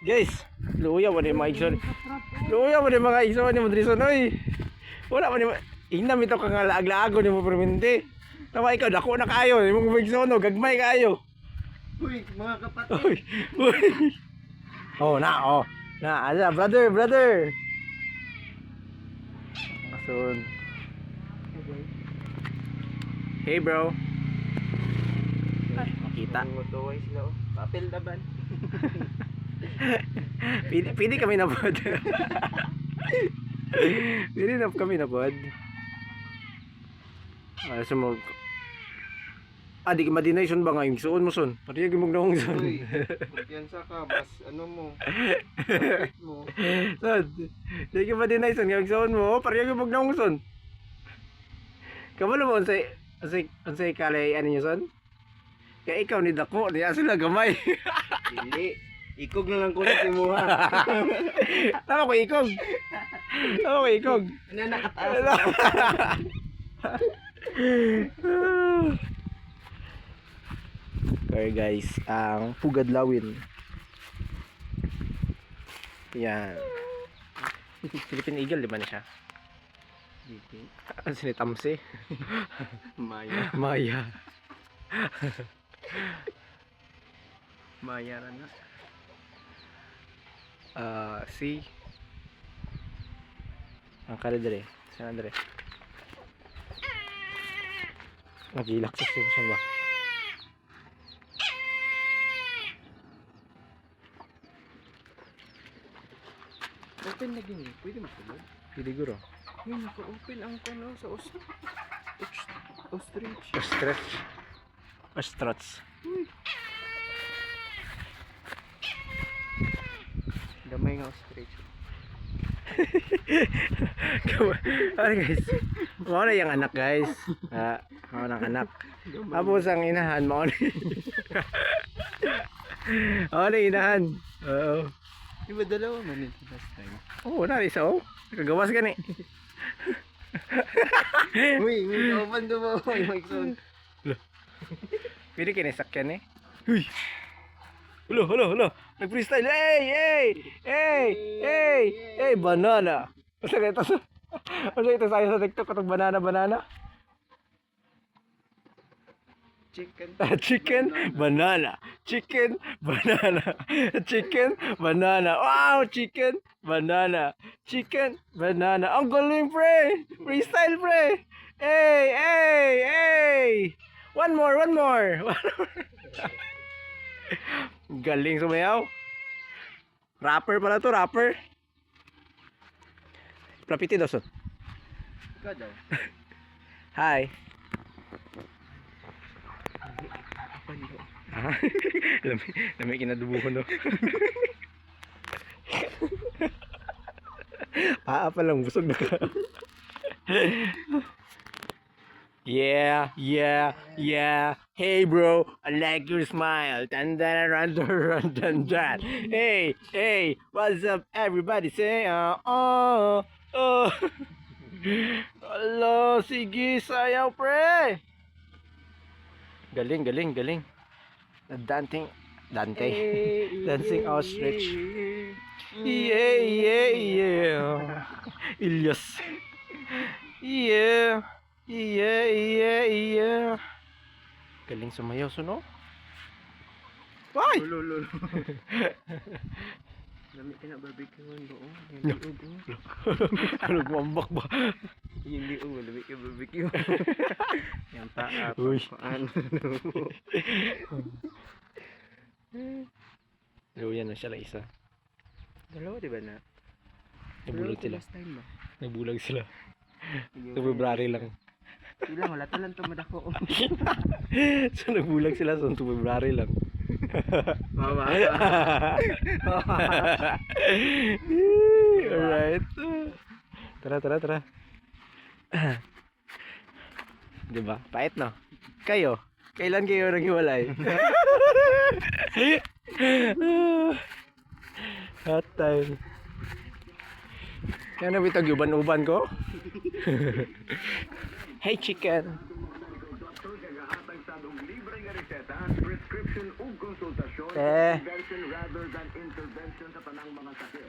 Guys, luya mo ni mga igsoon. Luya mo ni mga igsoon ni Madrison oy. Wala man ni Inam ito kang laag-laago ni mo permente. Tama ikaw dako na kayo, imong mga igsoon oh, gagmay kayo. Uy, mga kapatid. Uy. Uy. Oh, na oh. Na, ala, brother, brother. Asun. Hey, bro. Makita. Tuway sila oh. Pili, pili kami na pod. pili na kami na pod. Ah, sumog. Ah, di ka madination ba nga yung suon mo son? Pati yung gimog na son. Uy, magpiyansa ka, bas, ano mo, kapit mo. son, di ka madination yung suon mo. Pati yung gimog na kong son. Kabalo mo, unsay, unsay, unsay kalay, ano nyo son? Kaya ikaw ni Dako, di sila gamay. Dili. Ikog na lang kulit mo ha. Tama ko ikog. Tama ko ikog. Ano nakataas? Okay guys, ang pugad lawin. Yan. Philippine Eagle, di ba na siya? Ano si Tamsi? Maya. Maya. Maya na na. Ah, si ang kala dire. Saan dire? Nagilak sa station ba? Open na gini. Pwede matulog. Piliguro. Uy, naka-open ang kano sa os- ost- ostrich. Ostrich. Ostrich. Gamay nga ostrich. ano guys? Mao na yung anak guys. Ah, mao na anak. Tapos ang inahan mao na. Mao na inahan. Oo. Di ba dalawa man ito last time? Oo, na isa oh. Nakagawas gani. Uy, may open do mo. Uy, may son. Pili kinisakyan eh. Uy. Hulo, hulo, hulo. Nag-freestyle. Hey, hey, hey, banana. Basta ito sa... Basta ito sa'yo sa TikTok katong banana, banana. Chicken. Ah, chicken, banana. Chicken, banana. Chicken, banana. Wow, chicken, banana. Chicken, banana. Ang galing, pre. Freestyle, pre. Hey, hey, hey. One more, one more. One more. galing sumayaw. Rapper pala to, rapper. Plapiti daw, son. Ikaw daw. Hi. Ah, lami, lami kinadubuhan no. Paa pa lang, busog na ka. yeah, yeah, yeah. Hey bro, I like your smile. Dun dun dun dun dun dun. Hey, hey, what's up everybody? Say, uh, oh, oh. Hello, sige, sayaw pre. Galing, galing, galing. Dancing, Dante. Dancing ostrich. Yeah, yeah, yeah. Ilyas. Yeah. Yeah, yeah, yeah. Galing sumayaw, suno. Ay! Lulo, lulo. Lami ka na barbecue do. oh. Yung liog oh. Ano, gumambak ba? Yung liog, lami ka barbecue. Yung paa. Uy. Ano? Oo, yan na siya lang isa. Dalawa di ba na? Nabulag sila. Last time ba? Nabulag sila. Sa February lang. Ilang, wala talang tumadako. so, nabulag sila sa February lang. Mama. Alright. Tara, tara, tara. diba? Pait, no? Kayo? Kailan kayo naghiwalay? Hot time. Yan na bitag uban-uban ko? hey, chicken mga prescription ug konsultasyon eh. rather than intervention sa tanang mga.